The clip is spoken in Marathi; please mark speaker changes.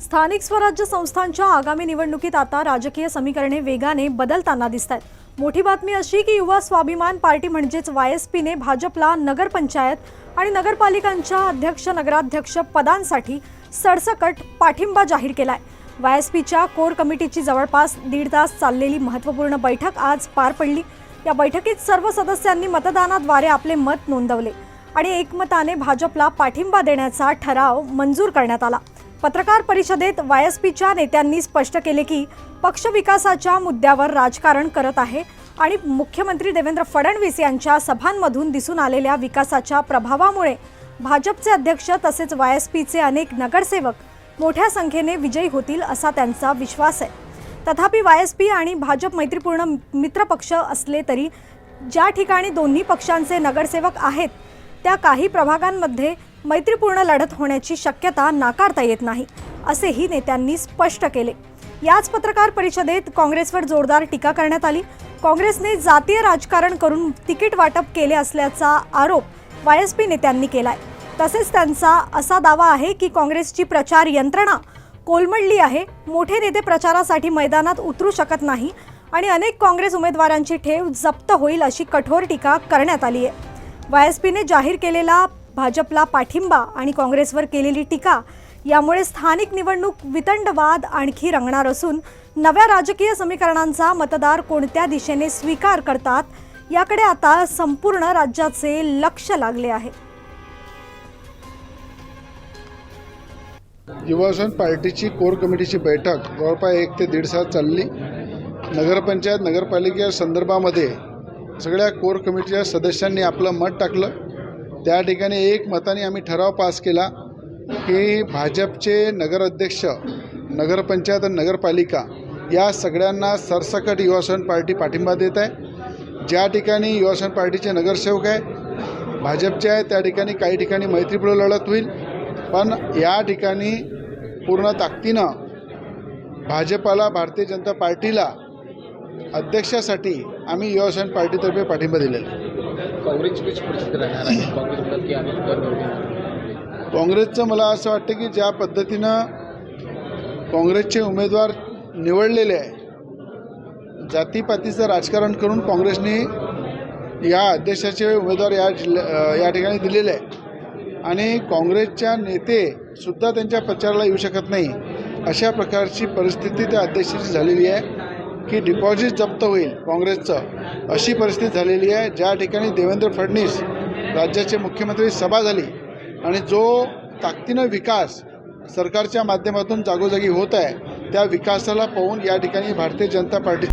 Speaker 1: स्थानिक स्वराज्य संस्थांच्या आगामी निवडणुकीत आता राजकीय समीकरणे वेगाने बदलताना दिसत आहेत मोठी बातमी अशी की युवा स्वाभिमान पार्टी म्हणजेच वाय एस पीने भाजपला नगरपंचायत आणि नगरपालिकांच्या अध्यक्ष नगराध्यक्ष पदांसाठी सडसकट पाठिंबा जाहीर केलाय. वाय एस पीच्या कोर कमिटीची जवळपास दीड तास चाललेली महत्त्वपूर्ण बैठक आज पार पडली. या बैठकीत सर्व सदस्यांनी मतदानाद्वारे आपले मत नोंदवले आणि एकमताने भाजपला पाठिंबा देण्याचा ठराव मंजूर करण्यात आला. पत्रकार परिषदेत वाय एस पीच्या नेत्यांनी स्पष्ट केले की पक्ष विकासाच्या मुद्द्यावर राजकारण करत आहे आणि मुख्यमंत्री देवेंद्र फडणवीस यांच्या सभांमधून दिसून आलेल्या विकासाच्या प्रभावामुळे भाजपचे अध्यक्ष तसेच वाय एस पीचे अनेक नगरसेवक मोठ्या संख्येने विजयी होतील असा त्यांचा विश्वास आहे. तथापि वाय एस पी आणि भाजप मैत्रीपूर्ण मित्रपक्ष असले तरी ज्या ठिकाणी दोन्ही पक्षांचे नगरसेवक आहेत त्या काही प्रभागांमध्ये मैत्रीपूर्ण लढत होण्याची शक्यता नाकारता येत नाही असेही नेत्यांनी स्पष्ट केले. याच पत्रकार परिषदेत काँग्रेसवर जोरदार टीका करण्यात आली. काँग्रेसने जातीय राजकारण करून तिकीट वाटप केले असल्याचा आरोप वाय एस पी नेत्यांनी केलाय. तसेच त्यांचा असा दावा आहे की काँग्रेसची प्रचार यंत्रणा कोलमडली आहे मोठे नेते प्रचारासाठी मैदानात उतरू शकत नाही आणि अनेक काँग्रेस उमेदवारांची ठेव जप्त होईल अशी कठोर टीका करण्यात आली आहे वाय एस पीने जाहीर केलेला भाजपला पाठिंबा आणि काँग्रेसवर केलेली टीका यामुळे स्थानिक निवडणूक वितंडवाद आणखी रंगणार असून नव्या राजकीय समीकरणांचा मतदार कोणत्या दिशेने स्वीकार करतात याकडे आता संपूर्ण राज्याचे लक्ष लागले आहे.
Speaker 2: युवासन पार्टीची कोर कमिटीची बैठक जवळपास एक ते दीड तास चालली. नगरपंचायत नगरपालिके संदर्भामध्ये सगळ्या कोर कमिटीच्या सदस्यांनी आपलं मत टाकलं. त्या ठिकाणी एक मताने आम्ही ठराव पास केला की भाजपचे नगराध्यक्ष नगरपंचायत आणि नगरपालिका या सगळ्यांना सरसकट युवासन पार्टी पाठिंबा देत आहे ज्या ठिकाणी युवासन पार्टीचे नगरसेवक आहे भाजपचे आहे त्या ठिकाणी काही ठिकाणी मैत्रीपूर्ण लढत होईल पण या ठिकाणी पूर्ण ताकदीनं भाजपाला भारतीय जनता पार्टीला अध्यक्षासाठी आम्ही युवासन पार्टीतर्फे पाठिंबा दिलेला आहे.
Speaker 3: काँग्रेसची कशी परिस्थिती राहणार आहे? काँग्रेस की आम्ही
Speaker 2: काँग्रेसचं मला असं वाटतं की ज्या पद्धतीनं काँग्रेसचे उमेदवार निवडलेले आहे जातीपातीचं राजकारण करून काँग्रेसने या अध्यक्षाचे उमेदवार या जिल्ह्या या ठिकाणी दिलेले आहे. आणि काँग्रेसच्या नेतेसुद्धा त्यांच्या प्रचाराला येऊ शकत नाही. अशा प्रकारची परिस्थिती त्या अध्यक्षाची झालेली आहे की डिपॉझिट जप्त होईल काँग्रेसचं. अशी परिस्थिती झालेली आहे. ज्या ठिकाणी देवेंद्र फडणवीस राज्याचे मुख्यमंत्री सभा झाली आणि जो ताकदीनं विकास सरकारच्या माध्यमातून जागोजागी होत आहे त्या विकासाला पाहून या ठिकाणी भारतीय जनता पार्टी